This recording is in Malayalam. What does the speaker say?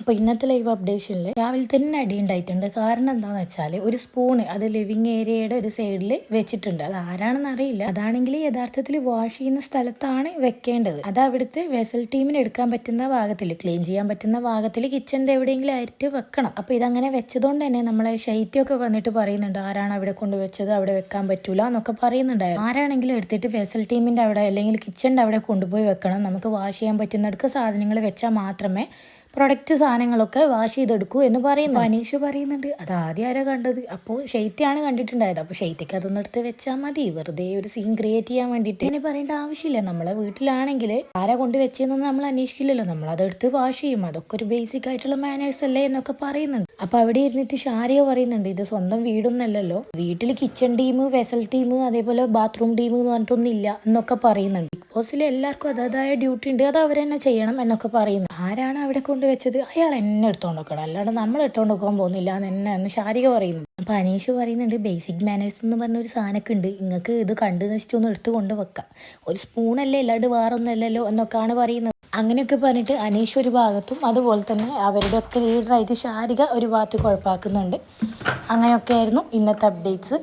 അപ്പോൾ ഇന്നത്തെ ലൈവ് അപ്ഡേഷനിൽ രാവിലെ തന്നെ അടി ഉണ്ടായിട്ടുണ്ട്. കാരണം എന്താണെന്ന് വെച്ചാൽ ഒരു സ്പൂണ് അത് ലിവിങ് ഏരിയയുടെ ഒരു സൈഡിൽ വെച്ചിട്ടുണ്ട്. അത് ആരാണെന്ന് അറിയില്ല. അതാണെങ്കിൽ യഥാർത്ഥത്തിൽ വാഷ് ചെയ്യുന്ന സ്ഥലത്താണ് വെക്കേണ്ടത്. അത് അവിടുത്തെ വെസൽ ടീമിന് എടുക്കാൻ പറ്റുന്ന ഭാഗത്തിൽ ക്ലീൻ ചെയ്യാൻ പറ്റുന്ന ഭാഗത്തിൽ കിച്ചന്റെ എവിടെയെങ്കിലും ആയിട്ട് വെക്കണം. അപ്പോൾ ഇതങ്ങനെ വെച്ചതുകൊണ്ട് തന്നെ നമ്മളെ ശൈത്യമൊക്കെ വന്നിട്ട് പറയുന്നുണ്ട്. ആരാണ് അവിടെ കൊണ്ട് വെച്ചത്? അവിടെ വെക്കാൻ പറ്റൂല എന്നൊക്കെ പറയുന്നുണ്ടായിരുന്നു. ആരാണെങ്കിലും എടുത്തിട്ട് വെസൽ ടീമിന്റെ അവിടെ അല്ലെങ്കിൽ കിച്ചന്റെ അവിടെ കൊണ്ടുപോയി വെക്കണം. നമുക്ക് വാഷ് ചെയ്യാൻ പറ്റുന്നിടക്ക് സാധനങ്ങൾ വെച്ചാൽ മാത്രമേ പ്രൊഡക്റ്റ് സാധനങ്ങളൊക്കെ വാഷ് ചെയ്തെടുക്കൂ എന്ന് പറയുന്നു. അനീഷ് പറയുന്നുണ്ട് അത് ആദ്യം ആരാ കണ്ടത്? അപ്പോൾ ശൈത്യാണ് കണ്ടിട്ടുണ്ടായത്. അപ്പോൾ ഷെയ്ത്തിക്ക് അതൊന്നും എടുത്ത് വെച്ചാൽ മതി. വെറുതെ ഒരു സീൻ ക്രിയേറ്റ് ചെയ്യാൻ വേണ്ടിയിട്ട്. ഇനി പറയേണ്ട ആവശ്യമില്ല. നമ്മളെ വീട്ടിലാണെങ്കിൽ ആരാ കൊണ്ട് വെച്ചതെന്നൊന്നും നമ്മൾ അന്വേഷിക്കില്ലല്ലോ. നമ്മൾ അതെടുത്ത് വാഷ് ചെയ്യും. അതൊക്കെ ഒരു ബേസിക് ആയിട്ടുള്ള മാനേഴ്സ് അല്ലേ എന്നൊക്കെ പറയുന്നുണ്ട്. അപ്പോൾ അവിടെ ഇരുന്നിട്ട് ഷാരിയ പറയുന്നുണ്ട് ഇത് സ്വന്തം വീടൊന്നല്ലല്ലോ. വീട്ടിൽ കിച്ചൺ ടീം വെസൽ ടീം അതേപോലെ ബാത്റൂം ടീം എന്ന് പറഞ്ഞിട്ടൊന്നും ഇല്ല എന്നൊക്കെ പറയുന്നുണ്ട്. ബോസിൽ എല്ലാവർക്കും അതായ ഡ്യൂട്ടി ഉണ്ട് അത് അവർ തന്നെ ചെയ്യണം എന്നൊക്കെ പറയുന്നു. ആരാണ് അവിടെ കൊണ്ട് വെച്ചത് അയാൾ എന്നെ എടുത്തോണ്ട് വെക്കണം അല്ലാണ്ട് നമ്മൾ എടുത്തോണ്ട് വെക്കാൻ പോകുന്നില്ല എന്ന് എന്നെ എന്ന് ശാരിക പറയുന്നു. അപ്പോൾ അനീഷ് പറയുന്നുണ്ട് ബേസിക് മാനേഴ്സ് എന്ന് പറഞ്ഞ ഒരു സാധനമൊക്കെ ഉണ്ട്. നിങ്ങൾക്ക് ഇത് കണ്ടു നശിച്ചൊന്ന് എടുത്ത് കൊണ്ട് വെക്കാം. ഒരു സ്പൂണല്ലേ അല്ലാണ്ട് വേറൊന്നല്ലല്ലോ എന്നൊക്കെയാണ് പറയുന്നത്. അങ്ങനെയൊക്കെ പറഞ്ഞിട്ട് അനീഷ് ഒരു ഭാഗത്തും അതുപോലെ തന്നെ അവരുടെ ഒക്കെ ലീഡറായിട്ട് ശാരിക ഒരു ഭാഗത്ത് കുഴപ്പമാക്കുന്നുണ്ട് അങ്ങനെയൊക്കെ ആയിരുന്നു ഇന്നത്തെ അപ്ഡേറ്റ്സ്